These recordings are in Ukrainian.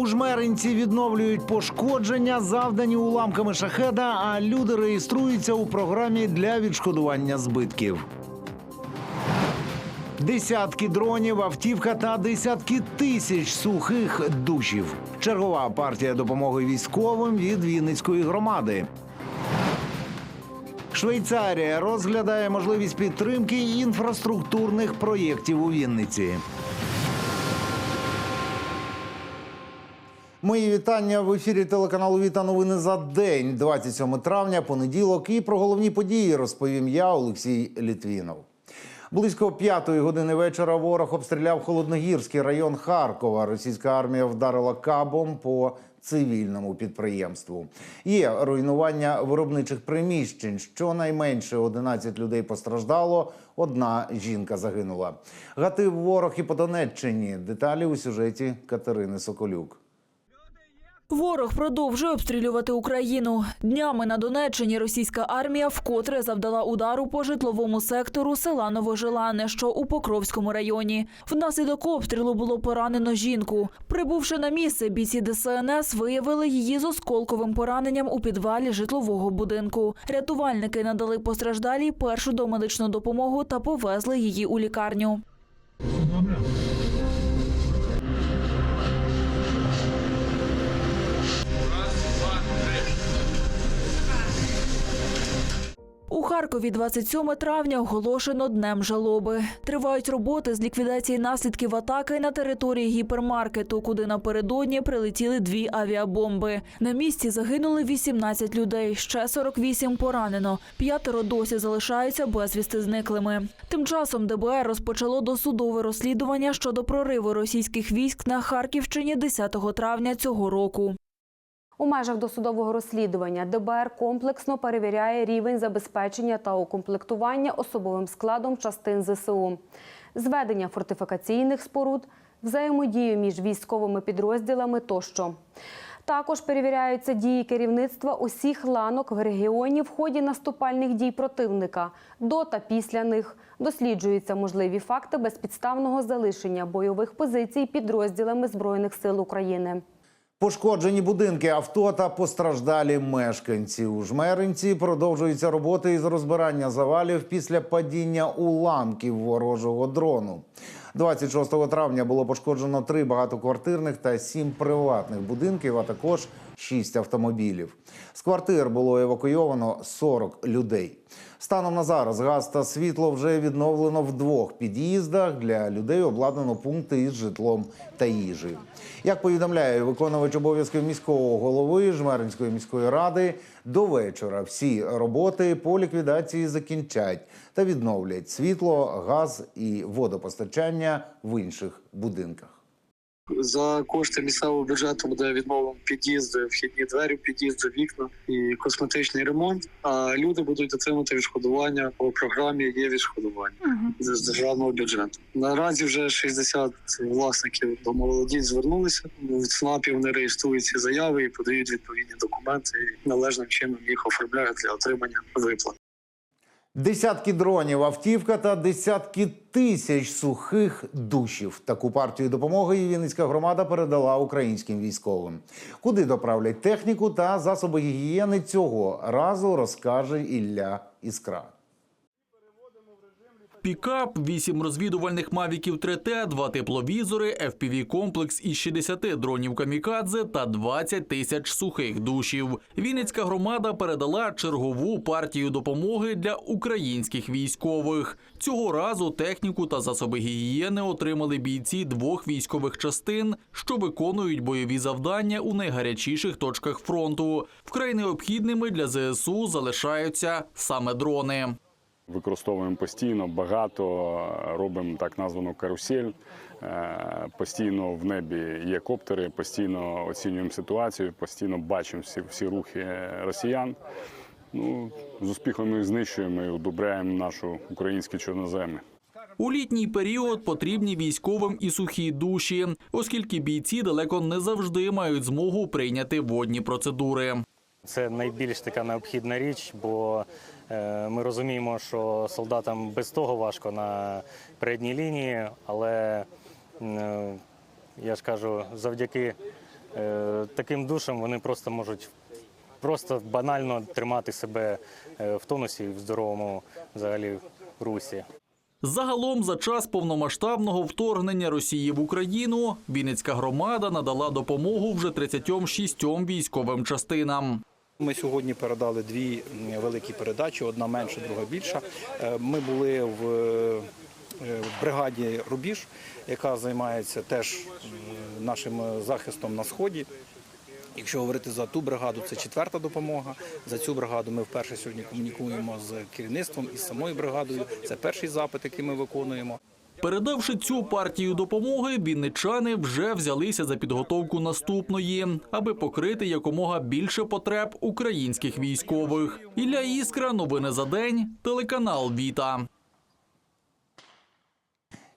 У жмеринці відновлюють пошкодження, завдані уламками шахеда, а люди реєструються у програмі для відшкодування збитків. Десятки дронів, автівка та десятки тисяч сухих душів. Чергова партія допомоги військовим від Вінницької громади. Швейцарія розглядає можливість підтримки інфраструктурних проєктів у Вінниці. Мої вітання в ефірі телеканалу Віта новини за день, 27 травня, понеділок. І про головні події розповім я, Олексій Літвінов. Близько п'ятої години вечора ворог обстріляв холодногірський район Харкова. Російська армія вдарила кабом по цивільному підприємству. Є руйнування виробничих приміщень. Щонайменше 11 людей постраждало. Одна жінка загинула. Гатив ворог і по Донеччині. Деталі у сюжеті Катерини Соколюк. Ворог продовжує обстрілювати Україну. Днями на Донеччині російська армія вкотре завдала удару по житловому сектору села Новожилане, що у Покровському районі. Внаслідок обстрілу було поранено жінку. Прибувши на місце, бійці ДСНС виявили її з осколковим пораненням у підвалі житлового будинку. Рятувальники надали постраждалій першу домедичну допомогу та повезли її у лікарню. У Харкові 27 травня оголошено днем жалоби. Тривають роботи з ліквідації наслідків атаки на території гіпермаркету, куди напередодні прилетіли дві авіабомби. На місці загинули 18 людей, ще 48 поранено. П'ятеро досі залишаються безвісти зниклими. Тим часом ДБР розпочало досудове розслідування щодо прориву російських військ на Харківщині 10 травня цього року. У межах досудового розслідування ДБР комплексно перевіряє рівень забезпечення та укомплектування особовим складом частин ЗСУ, зведення фортифікаційних споруд, взаємодію між військовими підрозділами тощо. Також перевіряються дії керівництва усіх ланок в регіоні в ході наступальних дій противника до та після них. Досліджуються можливі факти безпідставного залишення бойових позицій підрозділами Збройних сил України. Пошкоджені будинки, авто та постраждалі мешканці. У жмеринці продовжуються роботи із розбирання завалів після падіння уламків ворожого дрону. 26 травня було пошкоджено три багатоквартирних та сім приватних будинків, а також шість автомобілів. З квартир було евакуйовано 40 людей. Станом на зараз газ та світло вже відновлено в двох під'їздах. Для людей обладнано пункти із житлом та їжею. Як повідомляє виконувач обов'язків міського голови Жмеринської міської ради, до вечора всі роботи по ліквідації закінчать та відновлять світло, газ і водопостачання в інших будинках. За кошти місцевого бюджету буде відновлено під'їзди, вхідні двері, під'їзди, вікна і косметичний ремонт. А люди будуть отримати відшкодування по програмі. Є відшкодування з з державного бюджету. Наразі вже 60 власників домоволодінь звернулися. В ЦНАПі вони реєструють ці заяви і подають відповідні документи. і Належним чином їх оформляють для отримання виплат. Десятки дронів, автівка та десятки тисяч сухих душів. Таку партію допомоги Вінницька громада передала українським військовим. Куди доправлять техніку та засоби гігієни цього разу розкаже Ілля Іскра. Пікап, 8 розвідувальних мавіків 3Т, 2 тепловізори, FPV-комплекс із 60 дронів камікадзе та 20 тисяч сухих душів. Вінницька громада передала чергову партію допомоги для українських військових. Цього разу техніку та засоби гігієни отримали бійці двох військових частин, що виконують бойові завдання у найгарячіших точках фронту. Вкрай необхідними для ЗСУ залишаються саме дрони. Використовуємо постійно, багато робимо так названу карусель. Е, Постійно в небі є коптери, постійно оцінюємо ситуацію, постійно бачимо всі, всі рухи росіян. Ну, з успіхом їх знищуємо і удобряємо нашу українські чорноземи. У літній період потрібні військовим і сухі душі, оскільки бійці далеко не завжди мають змогу прийняти водні процедури. Це найбільш така необхідна річ, бо е, ми розуміємо, що солдатам без того важко на передній лінії, але е, я ж кажу, завдяки Е, Таким душем вони просто можуть просто банально тримати себе е, в тонусі в здоровому взагалі русі. Загалом, за час повномасштабного вторгнення Росії в Україну, Вінницька громада надала допомогу вже 36 військовим частинам. Ми сьогодні передали дві великі передачі: одна менша, друга більша. Е, Ми були в, е, бригаді Рубіж, яка займається теж нашим захистом на сході. Якщо говорити за ту бригаду, це четверта допомога. За цю бригаду ми вперше сьогодні комунікуємо з керівництвом і з самою бригадою. Це перший запит, який ми виконуємо. Передавши цю партію допомоги, вінничани вже взялися за підготовку наступної, аби покрити якомога більше потреб українських військових. Ілля Іскра, новини за день, телеканал Віта.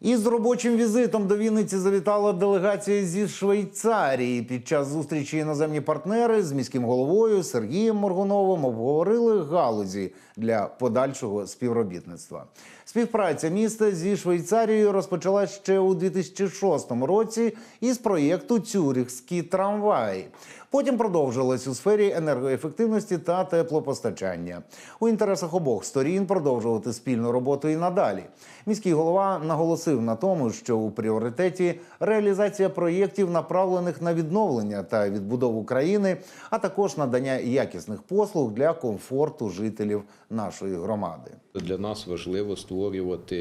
Із робочим візитом до Вінниці завітала делегація зі Швейцарії. Під час зустрічі іноземні партнери з міським головою Сергієм Моргуновим обговорили галузі для подальшого співробітництва. Співпраця міста зі Швейцарією розпочалась ще у 2006 році із проєкту Цюрихські трамваї. Потім продовжилась у сфері енергоефективності та теплопостачання. У інтересах обох сторін продовжувати спільну роботу і надалі. Міський голова наголосив на тому, що у пріоритеті реалізація проєктів, направлених на відновлення та відбудову країни, а також надання якісних послуг для комфорту жителів нашої громади. Для нас важливо створювати,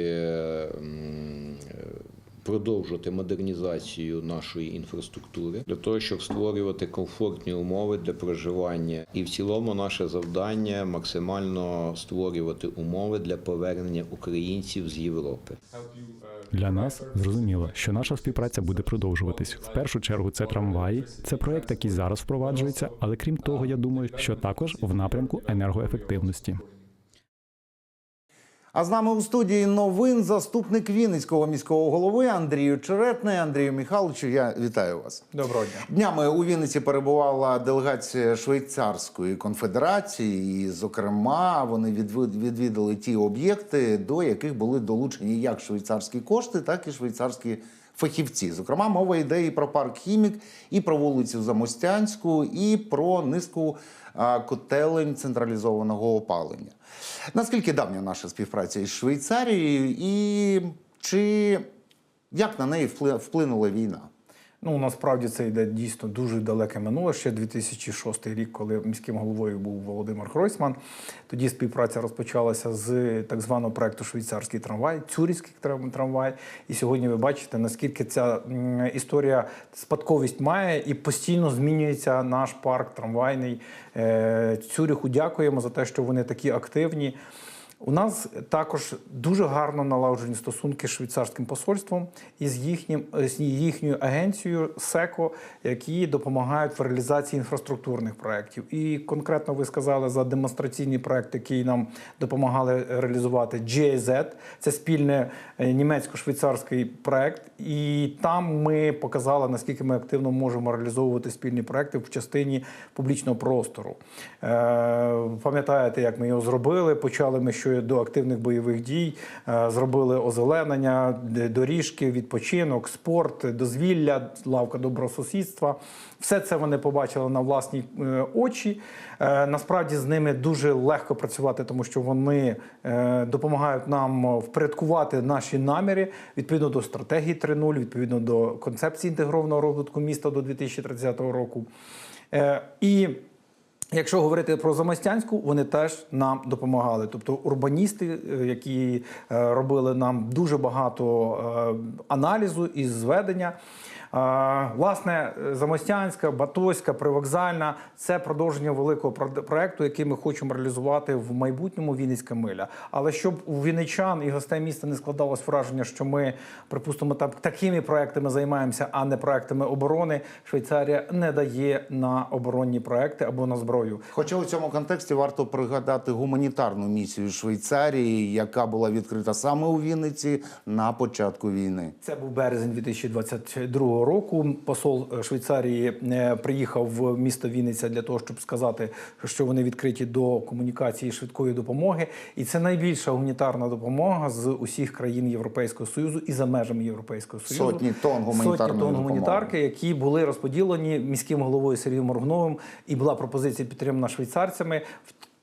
продовжувати модернізацію нашої інфраструктури для того, щоб створювати комфортні умови для проживання. І в цілому наше завдання максимально створювати умови для повернення українців з Європи. Для нас зрозуміло, що наша співпраця буде продовжуватись. В першу чергу це трамваї. Це проект, який зараз впроваджується, але крім того, я думаю, що також в напрямку енергоефективності. А з нами у студії новин заступник Вінницького міського голови Андрію Черетний. Андрію Михайловичу, я вітаю вас. Доброго дня. Днями у Вінниці перебувала делегація Швейцарської конфедерації, і, зокрема, вони відвідали ті об'єкти, до яких були долучені як швейцарські кошти, так і швейцарські фахівці. Зокрема, мова йде і про парк Хімік, і про вулицю Замостянську, і про низку котелень централізованого опалення. Наскільки давня наша співпраця із Швейцарією, і чи як на неї впли- вплинула війна? Ну, насправді це йде дійсно дуже далеке минуле. Ще 2006 рік, коли міським головою був Володимир Гройсман. Тоді співпраця розпочалася з так званого проекту Швейцарський трамвай, Цюрівський трам- трамвай. І сьогодні ви бачите, наскільки ця історія спадковість має і постійно змінюється наш парк трамвайний. Е, Цюріху дякуємо за те, що вони такі активні. У нас також дуже гарно налагоджені стосунки з швейцарським посольством і з їхнім з їхньою агенцією СЕКО, які допомагають в реалізації інфраструктурних проєктів. І конкретно ви сказали за демонстраційний проєкт, який нам допомагали реалізувати GIZ. Це спільний німецько-швейцарський проєкт. І там ми показали, наскільки ми активно можемо реалізовувати спільні проекти в частині публічного простору. Е, Пам'ятаєте, як ми його зробили? Почали ми що до активних бойових дій, е, зробили озеленення, доріжки, відпочинок, спорт, дозвілля, лавка добросусідства. Все це вони побачили на власні е, очі. Е, Насправді з ними дуже легко працювати, тому що вони допомагають нам впорядкувати наші наміри відповідно до стратегії 3.0, відповідно до концепції інтегрованого розвитку міста до 2030 року. І Якщо говорити про Замостянську, вони теж нам допомагали. Тобто урбаністи, е, які е, робили нам дуже багато е, аналізу і зведення. Власне, Замостянська, Батоська, Привокзальна це продовження великого про- проекту, який ми хочемо реалізувати в майбутньому Вінницька миля. Але щоб у вінничан і гостей міста не складалось враження, що ми, припустимо, так, такими проектами займаємося, а не проектами оборони. Швейцарія не дає на оборонні проекти або на зброю. Хоча у цьому контексті варто пригадати гуманітарну місію Швейцарії, яка була відкрита саме у Вінниці на початку війни. Це був березень 2022 минулого року. Посол е, Швейцарії е, приїхав в місто Вінниця для того, щоб сказати, що вони відкриті до комунікації швидкої допомоги. І це найбільша гуманітарна допомога з усіх країн Європейського союзу і за межами Європейського союзу. Сотні тонн гуманітарної Сотні тонн гуманітарки, які були розподілені міським головою Сергієм Моргновим, і була пропозиція підтримана швейцарцями.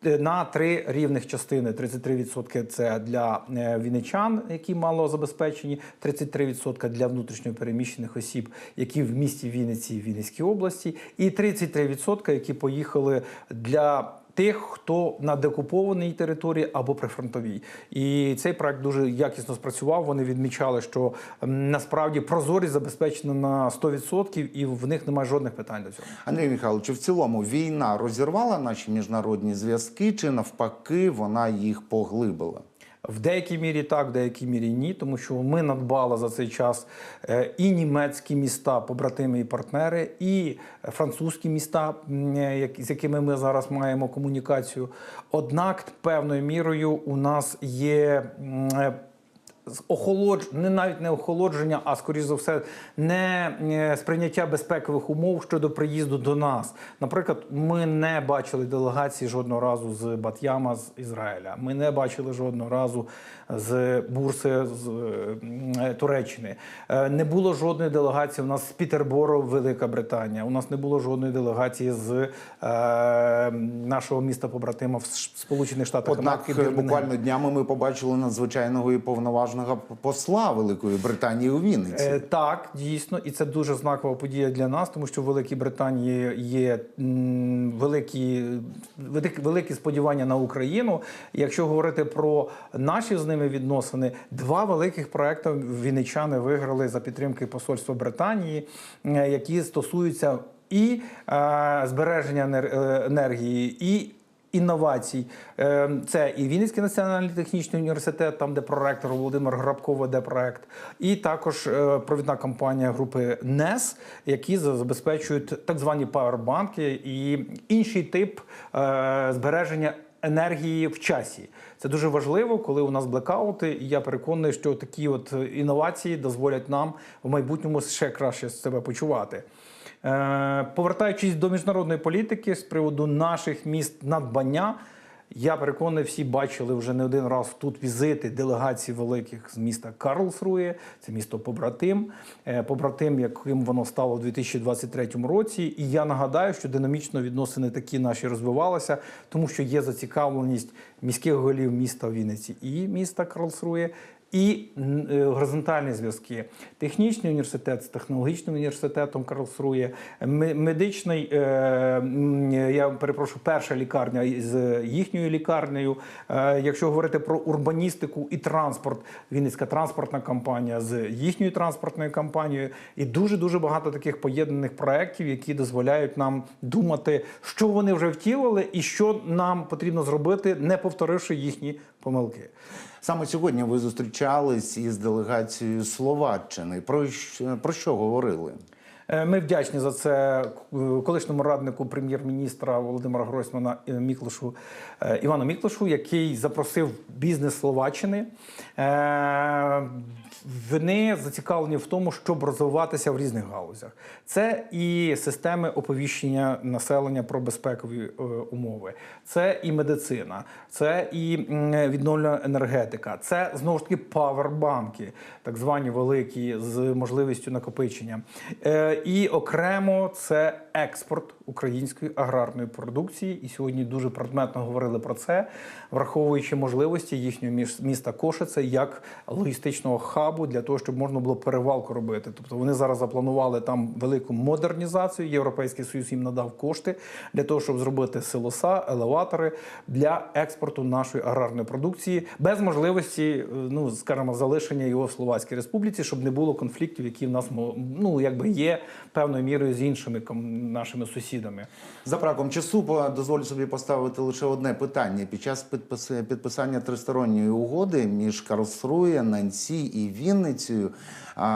Е, На три рівних частини: 33% це для віничан, вінничан, які мало забезпечені, 33% для внутрішньопереміщених осіб, які в місті Вінниці і Вінницькій області, і 33%, які поїхали для тих, хто на декупованій території або прифронтовій. І цей проект дуже якісно спрацював. Вони відмічали, що насправді прозорість забезпечена на 100% і в них немає жодних питань до цього. Андрій Михайлович, в цілому війна розірвала наші міжнародні зв'язки, чи навпаки вона їх поглибила? В деякій мірі так, в деякій мірі ні, тому що ми надбали за цей час е, і німецькі міста, побратими і партнери, і французькі міста, е, з якими ми зараз маємо комунікацію. Однак, певною мірою у нас є. З- охолодж... не навіть не охолодження, а скоріш за все, не е, сприйняття безпекових умов щодо приїзду до нас. Наприклад, ми не бачили делегації жодного разу з Бат'яма з Ізраїля. Ми не бачили жодного разу з Бурси з е, Туреччини. Е, Не було жодної делегації. У нас з Пітербору, Велика Британія. У нас не було жодної делегації з е, нашого міста побратима в Сполучених Штатах Однак буквально днями ми побачили надзвичайного і повноважного посла Великої Британії у Вінниці. Е, Так, дійсно, і це дуже знакова подія для нас, тому що в Великій Британії є великі, великі, великі сподівання на Україну. Якщо говорити про наші з ними відносини, два великих проекти вінничани виграли за підтримки Посольства Британії, е, які стосуються і е, збереження е, енергії, і інновацій. Е, Це і Вінницький національний технічний університет, там де проректор Володимир Грабко веде проект, і також е, провідна компанія групи НЕС, які забезпечують так звані павербанки і інший тип е, збереження. Енергії в часі це дуже важливо, коли у нас блекаути. І я переконаний, що такі от інновації дозволять нам в майбутньому ще краще себе почувати. Е, Повертаючись до міжнародної політики з приводу наших міст надбання, я переконаний, всі бачили вже не один раз тут візити делегацій великих з міста Карлсрує, це місто побратим, Е, побратим, яким воно стало в 2023 році. І я нагадаю, що динамічно відносини такі наші розвивалися, тому що є зацікавленість міських голів міста Вінниці і міста Карлсрує. І е, горизонтальні зв'язки. Технічний університет з технологічним університетом Карлсрує, ме- медичний, е, я перепрошую, перша лікарня з їхньою лікарнею. Е, Якщо говорити про урбаністику і транспорт, Вінницька транспортна компанія з їхньою транспортною компанією. І дуже дуже багато таких поєднаних проєктів, які дозволяють нам думати, що вони вже втілили, і що нам потрібно зробити, не повторивши їхні помилки. Саме сьогодні ви зустрічались із делегацією Словаччини. Про що, про що говорили? Е, Ми вдячні за це е, колишньому раднику прем'єр-міністра Володимира Гройсмана е, Міклошу е, Івану Міклошу, який запросив бізнес Словаччини. Вони зацікавлені в тому, щоб розвиватися в різних галузях. Це і системи оповіщення населення про безпекові умови, це і медицина, це і відновлена енергетика, це знову ж таки павербанки, так звані великі з можливістю накопичення. І окремо це експорт української аграрної продукції. І сьогодні дуже предметно говорили про це, враховуючи можливості їхнього міста Кошице як логістичного хабу для того, щоб можна було перевалку робити. Тобто вони зараз запланували там велику модернізацію. Європейський союз їм надав кошти для того, щоб зробити силоса, елеватори для експорту нашої аграрної продукції без можливості, е, ну скажімо, залишення його в Словацькій Республіці, щоб не було конфліктів, які в нас ну якби є певною мірою з іншими нашими сусідами. За браком часу дозволю собі поставити лише одне питання. Під час підпис- підписання тристоронньої угоди між Карлсрує, Нансі і Вінницею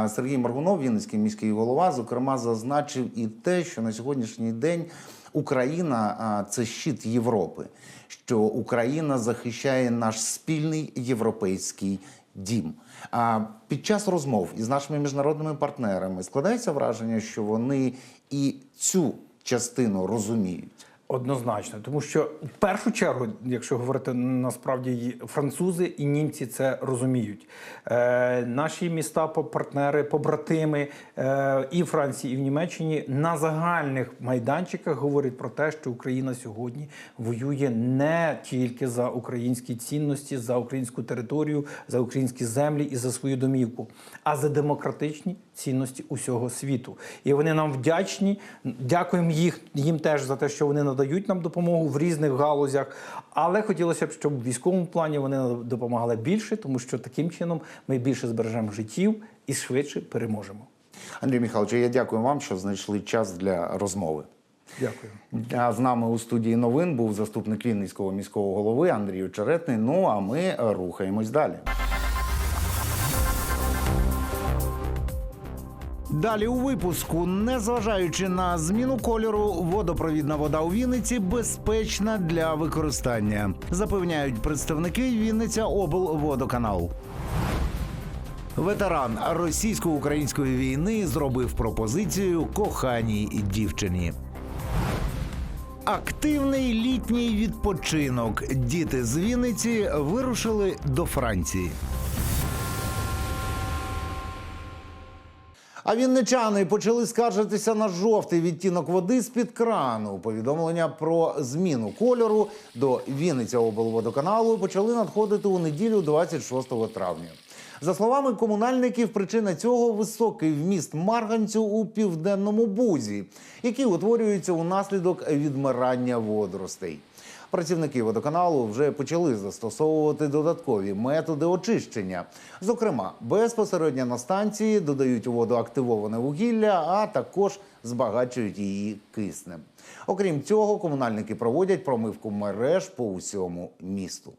Сергій Маргунов, Вінницький міський голова, зокрема зазначив і те, що на сьогоднішній день Україна це щит Європи, що Україна захищає наш спільний європейський дім. А під час розмов із нашими міжнародними партнерами складається враження, що вони і цю частину розуміють. Однозначно, тому що в першу чергу, якщо говорити насправді, французи і німці це розуміють. Е, наші міста, партнери, побратими е, і Франції, і в Німеччині на загальних майданчиках говорять про те, що Україна сьогодні воює не тільки за українські цінності, за українську територію, за українські землі і за свою домівку, а за демократичні цінності усього світу. І вони нам вдячні. Дякуємо їх їм теж за те, що вони надають нам допомогу в різних галузях. Але хотілося б, щоб в військовому плані вони допомагали більше, тому що таким чином ми більше збережемо життів і швидше переможемо. Андрій Михайлович, я дякую вам, що знайшли час для розмови. Дякую. З нами у студії новин був заступник Вінницького міського голови Андрій Очеретний. Ну а ми рухаємось далі. Далі у випуску, незважаючи на зміну кольору, водопровідна вода у Вінниці безпечна для використання, запевняють представники Вінниця облводоканал. Ветеран російсько-української війни зробив пропозицію коханій дівчині. Активний літній відпочинок. Діти з Вінниці вирушили до Франції. А вінничани почали скаржитися на жовтий відтінок води з-під крану. Повідомлення про зміну кольору до Вінниця облводоканалу почали надходити у неділю 26 травня. За словами комунальників, причина цього високий вміст марганцю у південному бузі, який утворюється унаслідок відмирання водоростей. Працівники водоканалу вже почали застосовувати додаткові методи очищення. Зокрема, безпосередньо на станції додають у воду активоване вугілля, а також збагачують її киснем. Окрім цього, комунальники проводять промивку мереж по усьому місту.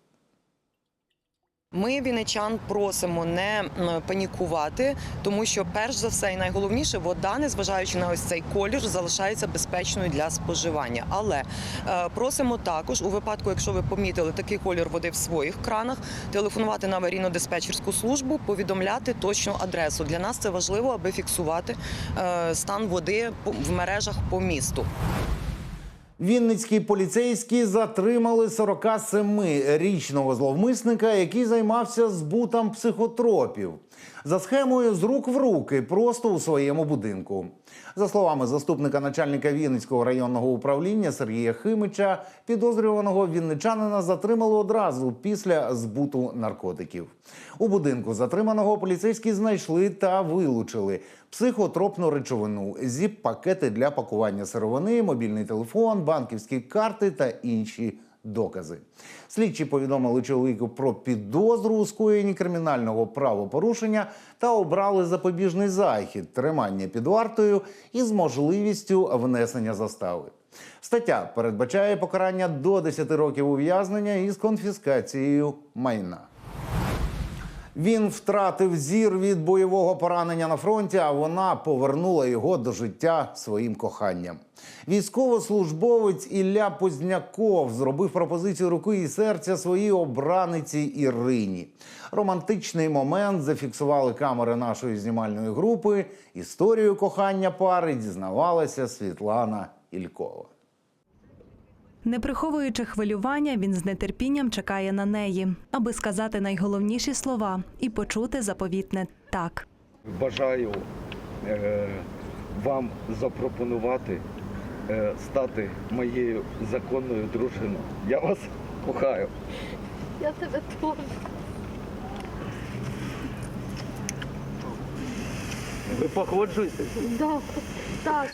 Ми вінничан просимо не панікувати, тому що перш за все і найголовніше вода, незважаючи на ось цей колір, залишається безпечною для споживання. Але е, просимо також у випадку, якщо ви помітили такий колір води в своїх кранах, телефонувати на аварійно-диспетчерську службу, повідомляти точну адресу. Для нас це важливо, аби фіксувати е, стан води в мережах по місту. Вінницькі поліцейські затримали 47-річного зловмисника, який займався збутом психотропів за схемою з рук в руки просто у своєму будинку. За словами заступника начальника Вінницького районного управління Сергія Химича, підозрюваного вінничанина затримали одразу після збуту наркотиків. У будинку затриманого поліцейські знайшли та вилучили психотропну речовину, зіп-пакети для пакування сировини, мобільний телефон, банківські карти та інші докази. Слідчі повідомили чоловіку про підозру у скоєнні кримінального правопорушення та обрали запобіжний захід тримання під вартою із можливістю внесення застави. Стаття передбачає покарання до 10 років ув'язнення із конфіскацією майна. Він втратив зір від бойового поранення на фронті, а вона повернула його до життя своїм коханням. Військовослужбовець Ілля Позняков зробив пропозицію руки і серця своїй обраниці Ірині. Романтичний момент зафіксували камери нашої знімальної групи. Історію кохання пари дізнавалася Світлана Ількова. Не приховуючи хвилювання, він з нетерпінням чекає на неї, аби сказати найголовніші слова і почути заповітне так. Бажаю е, вам запропонувати е, стати моєю законною дружиною. Я вас кохаю. Я тебе теж. Ви погоджуєтесь? Да. Так.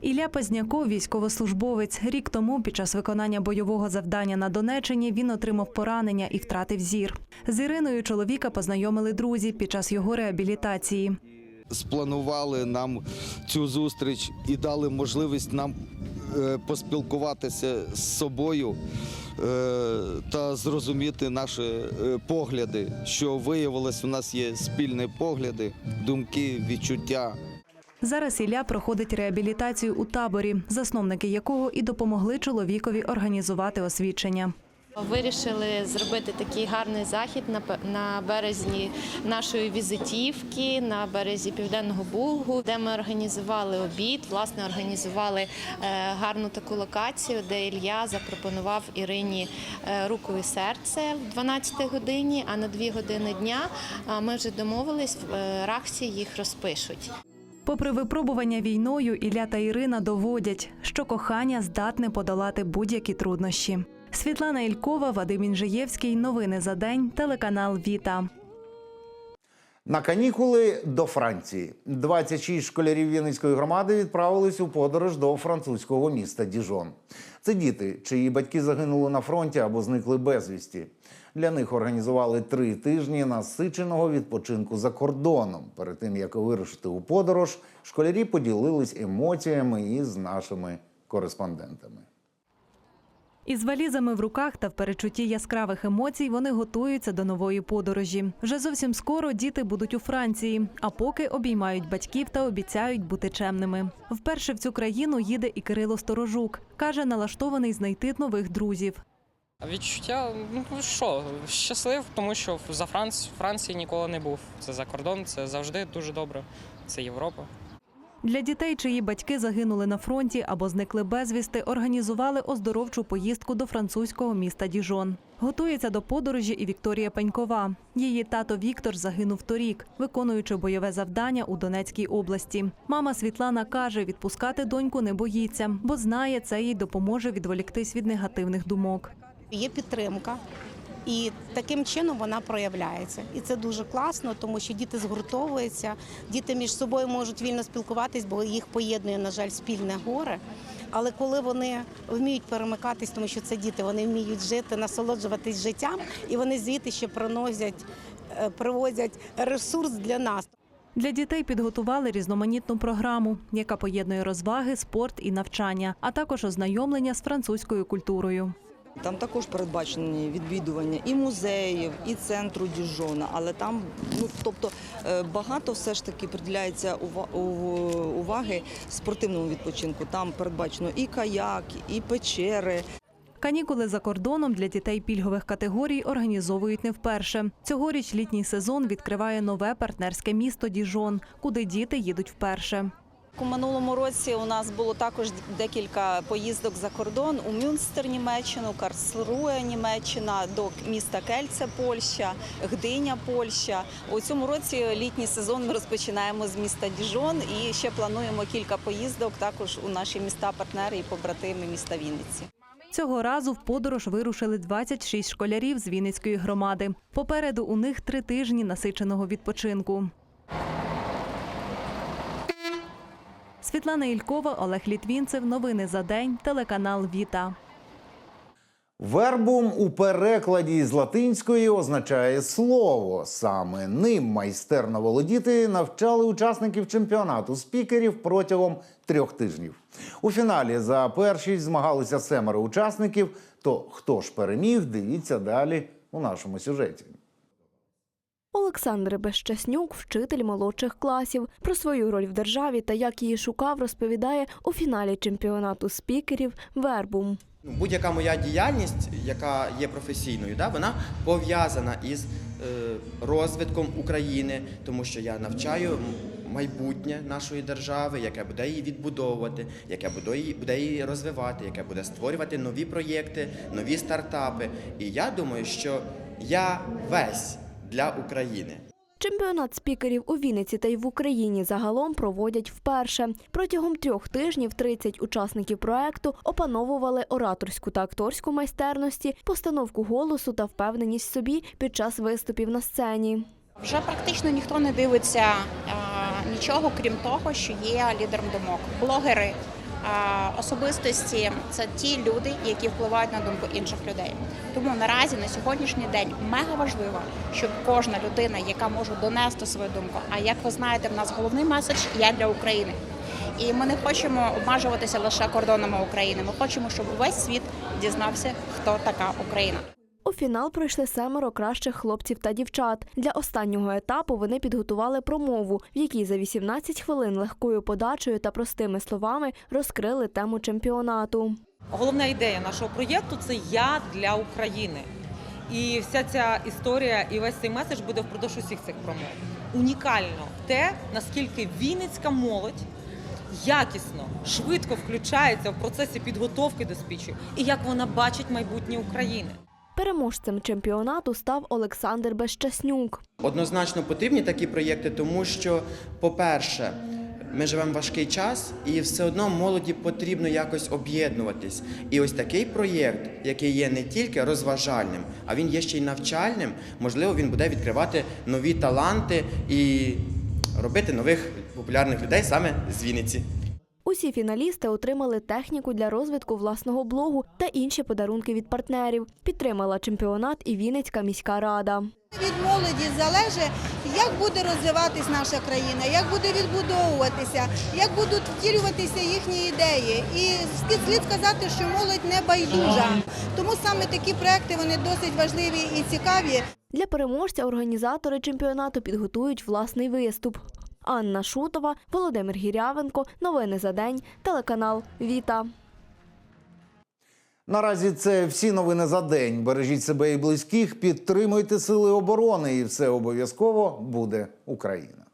Ілля Позняков, військовослужбовець. Рік тому, під час виконання бойового завдання на Донеччині, він отримав поранення і втратив зір. З Іриною чоловіка познайомили друзі під час його реабілітації. спланували нам цю зустріч і дали можливість нам е, поспілкуватися з собою е, та зрозуміти наші е, погляди, що виявилось, у нас є спільні погляди, думки, відчуття. Зараз Ілля проходить реабілітацію у таборі, засновники якого і допомогли чоловікові організувати освідчення. Вирішили зробити такий гарний захід на березі нашої візитівки, на березі Південного Булгу, де ми організували обід. Власне, організували е, гарну таку локацію, де Ілля запропонував Ірині е, руку і серце в 12 годині. А на 2 години дня ми вже домовились, в е, Рахсі їх розпишуть. Попри випробування війною, Ілля та Ірина доводять, що кохання здатне подолати будь-які труднощі. Світлана Ількова, Вадим Інжиєвський. Новини за день. Телеканал Віта. На канікули до Франції 26 школярів Вінницької громади відправились у подорож до французького міста Діжон. Це діти, чиї батьки загинули на фронті або зникли безвісті. Для них організували три тижні насиченого відпочинку за кордоном. Перед тим як вирушити у подорож, школярі поділились емоціями із нашими кореспондентами. Із валізами в руках та в перечутті яскравих емоцій вони готуються до нової подорожі. Вже зовсім скоро діти будуть у Франції, а поки обіймають батьків та обіцяють бути чемними. Вперше в цю країну їде і Кирило Сторожук. каже, налаштований знайти нових друзів. Відчуття, ну що, щаслив, тому що за Франц... Франції ніколи не був. Це за кордон, це завжди дуже добре. Це Європа. Для дітей, чиї батьки загинули на фронті або зникли безвісти, організували оздоровчу поїздку до французького міста Діжон. Готується до подорожі і Вікторія Пенькова. Її тато Віктор загинув торік, виконуючи бойове завдання у Донецькій області. Мама Світлана каже, відпускати доньку не боїться, бо знає, це їй допоможе відволіктись від негативних думок. Є підтримка. І таким чином вона проявляється, і це дуже класно, тому що діти згуртовуються, діти між собою можуть вільно спілкуватись, бо їх поєднує, на жаль, спільне горе. Але коли вони вміють перемикатись, тому що це діти, вони вміють жити, насолоджуватись життям, і вони звідти ще приносять, е, привозять ресурс для нас. Для дітей підготували різноманітну програму, яка поєднує розваги, спорт і навчання, а також ознайомлення з французькою культурою. Там також передбачені відвідування і музеїв, і центру Діжона, але там, ну тобто, е, багато все ж таки приділяється уваги спортивному відпочинку. Там передбачено і каяк, і печери. Канікули за кордоном для дітей пільгових категорій організовують не вперше. Цьогоріч літній сезон відкриває нове партнерське місто Діжон, куди діти їдуть вперше. У минулому році у нас було також декілька поїздок за кордон у Мюнстер, Німеччину, Карлсруе, Німеччина, до міста Кельце, Польща, Гдиня, Польща. У цьому році літній сезон ми розпочинаємо з міста Діжон і ще плануємо кілька поїздок також у наші міста-партнери і побратими міста Вінниці. Цього разу в подорож вирушили 26 школярів з Вінницької громади. Попереду у них три тижні насиченого відпочинку. Світлана Ількова, Олег Літвінцев. Новини за день. Телеканал Віта. Вербум у перекладі з латинської означає слово. Саме ним майстерно володіти навчали учасників чемпіонату спікерів протягом трьох тижнів. У фіналі за першість змагалися семеро учасників. То хто ж переміг? Дивіться далі у нашому сюжеті. Олександр Безчаснюк, вчитель молодших класів, про свою роль в державі та як її шукав, розповідає у фіналі чемпіонату спікерів Вербум. Ну, Будь-яка моя діяльність, яка є професійною, вона пов'язана із е, розвитком України, тому що я навчаю майбутнє нашої держави, яке буде її відбудовувати, яке буде її розвивати, яке буде створювати нові проєкти, нові стартапи. І я думаю, що я весь для України. Чемпіонат спікерів у Вінниці та й в Україні загалом проводять вперше. Протягом трьох тижнів 30 учасників проекту опановували ораторську та акторську майстерності, постановку голосу та впевненість в собі під час виступів на сцені. Вже практично ніхто не дивиться е, нічого, крім того, що є лідером думок. Блогери, особистості це ті люди, які впливають на думку інших людей. Тому наразі на сьогоднішній день мега важливо, щоб кожна людина, яка може донести свою думку. А як ви знаєте, в нас головний меседж я для України. І ми не хочемо обмежуватися лише кордонами України. Ми хочемо, щоб увесь світ дізнався, хто така Україна. У фінал пройшли семеро кращих хлопців та дівчат. Для останнього етапу вони підготували промову, в якій за 18 хвилин легкою подачею та простими словами розкрили тему чемпіонату. Головна ідея нашого проєкту це я для України. І вся ця історія і весь цей меседж буде впродовж усіх цих промов. Унікально те, наскільки вінницька молодь якісно, швидко включається в процесі підготовки до спічі і як вона бачить майбутнє України. Переможцем чемпіонату став Олександр Безчаснюк. Однозначно потрібні такі проєкти, тому що, по-перше, ми живемо важкий час, і все одно молоді потрібно якось об'єднуватись. І ось такий проєкт, який є не тільки розважальним, а він є ще й навчальним. Можливо, він буде відкривати нові таланти і робити нових популярних людей саме з Вінниці. Усі фіналісти отримали техніку для розвитку власного блогу та інші подарунки від партнерів. Підтримала чемпіонат і Вінницька міська рада. Від молоді залежить, як буде розвиватись наша країна, як буде відбудовуватися, як будуть втілюватися їхні ідеї. І слід сказати, що молодь не байдужа. Тому саме такі проекти вони досить важливі і цікаві. Для переможця організатори чемпіонату підготують власний виступ. Анна Шутова, Володимир Гірявенко. Новини за день. Телеканал Віта. Наразі це всі новини за день. Бережіть себе і близьких, підтримуйте сили оборони, і все обов'язково буде Україна.